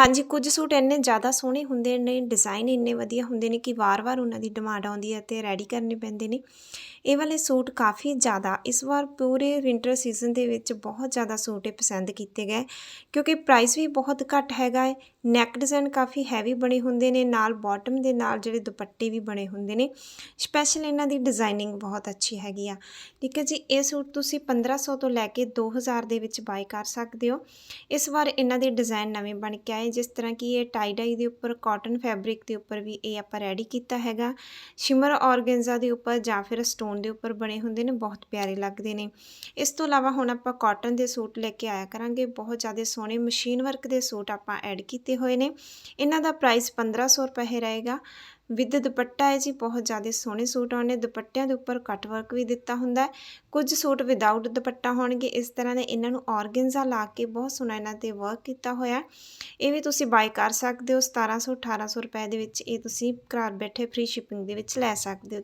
ਹਾਂਜੀ, ਕੁਝ ਸੂਟ ਇੰਨੇ ਜ਼ਿਆਦਾ ਸੋਹਣੇ ਹੁੰਦੇ ਨੇ ਡਿਜ਼ਾਈਨ ਇੰਨੇ ਵਧੀਆ ਹੁੰਦੇ ਨੇ ਕਿ ਵਾਰ-ਵਾਰ ਉਹਨਾਂ ਦੀ ਡਿਮਾਂਡ ਆਉਂਦੀ ਹੈ ਤੇ ਰੈਡੀ ਕਰਨੇ ਪੈਂਦੇ ਨੇ। ਇਹ ਵਾਲੇ ਸੂਟ ਕਾਫੀ ਜ਼ਿਆਦਾ, ਇਸ ਵਾਰ ਪੂਰੇ ਵਿੰਟਰ ਸੀਜ਼ਨ ਦੇ ਵਿੱਚ ਬਹੁਤ ਜ਼ਿਆਦਾ ਸੂਟ ਇਹ ਪਸੰਦ ਕੀਤੇ ਗਏ, ਕਿਉਂਕਿ ਪ੍ਰਾਈਸ ਵੀ ਬਹੁਤ ਘੱਟ ਹੈਗਾ ਹੈ ਨੈਕ ਡਿਜ਼ਾਈਨ ਕਾਫੀ ਹੈਵੀ ਬਣੇ ਹੁੰਦੇ ਨੇ, ਨਾਲ ਬਾਟਮ ਦੇ ਨਾਲ ਜਿਹੜੇ ਦੁਪੱਟੇ ਵੀ ਬਣੇ ਹੁੰਦੇ ਨੇ ਸਪੈਸ਼ਲ ਇਹਨਾਂ ਦੀ ਡਿਜ਼ਾਈਨਿੰਗ ਬਹੁਤ ਅੱਛੀ ਹੈਗੀ ਆ। ਠੀਕ ਹੈ ਜੀ, ਇਹ ਸੂਟ ਤੁਸੀਂ 1500 ਤੋਂ ਲੈ ਕੇ 2000 ਦੇ ਵਿੱਚ ਬਾਈ ਕਰ ਸਕਦੇ ਹੋ। ਇਸ ਵਾਰ ਇਹਨਾਂ ਦੇ ਡਿਜ਼ਾਈਨ ਨਵੇਂ ਬਣ ਕੇ ਆਏ ਜਿਸ ਤਰ੍ਹਾਂ ਕਿ ਇਹ ਟਾਈ ਡਾਈ ਦੇ ਉੱਪਰ ਕਾਟਨ ਫੈਬਰਿਕ ਦੇ ਉੱਪਰ ਵੀ ਇਹ ਆਪਾਂ ਰੈਡੀ ਕੀਤਾ ਹੈਗਾ। ਸ਼ਿਮਰ ਔਰਗੈਂਜ਼ਾ ਦੇ ਉੱਪਰ ਜਾਂ ਫਿਰ ਸਟੋਨ ਦੇ ਉੱਪਰ ਬਣੇ ਹੁੰਦੇ ਨੇ, ਬਹੁਤ ਪਿਆਰੇ ਲੱਗਦੇ ਨੇ। ਇਸ ਤੋਂ ਇਲਾਵਾ ਹੁਣ ਆਪਾਂ ਕਾਟਨ ਦੇ ਸੂਟ ਲੈ ਕੇ ਆਇਆ ਕਰਾਂਗੇ। ਬਹੁਤ ਜ਼ਿਆਦਾ ਸੋਹਣੇ ਮਸ਼ੀਨ ਵਰਕ ਦੇ ਸੂਟ ਆਪਾਂ ਐਡ ਕੀਤੇ ਹੋਏ ਨੇ। ਇਹਨਾਂ ਦਾ ਪ੍ਰਾਈਸ 1500 ਰੁਪਏ ਰਹੇਗਾ। ਵਿਦ ਦੁਪੱਟਾ ਹੈ ਜੀ, ਬਹੁਤ ਜ਼ਿਆਦਾ ਸੋਹਣੇ ਸੂਟ ਆਉਣੇ ਦੁਪੱਟਿਆਂ ਦੇ ਉੱਪਰ ਕੱਟ ਵਰਕ ਵੀ ਦਿੱਤਾ ਹੁੰਦਾ ਕੁਝ ਸੂਟ ਵਿਦਆਊਟ ਦੁਪੱਟਾ ਹੋਣਗੇ, ਇਸ ਤਰ੍ਹਾਂ ਦੇ ਇਹਨਾਂ ਨੂੰ ਔਰਗੈਂਜ਼ਾ ਲਾ ਕੇ ਬਹੁਤ ਸੋਹਣਾ ਇਹਨਾਂ ਤੇ ਵਰਕ ਕੀਤਾ ਹੋਇਆ ਇਹ ਵੀ ਤੁਸੀਂ ਬਾਈ ਕਰ ਸਕਦੇ ਹੋ 1700 1800 ਰੁਪਏ ਦੇ ਵਿੱਚ ਇਹ ਤੁਸੀਂ ਘਰ ਬੈਠੇ ਫ੍ਰੀ ਸ਼ਿਪਿੰਗ ਦੇ ਵਿੱਚ ਲੈ ਸਕਦੇ ਹੋ।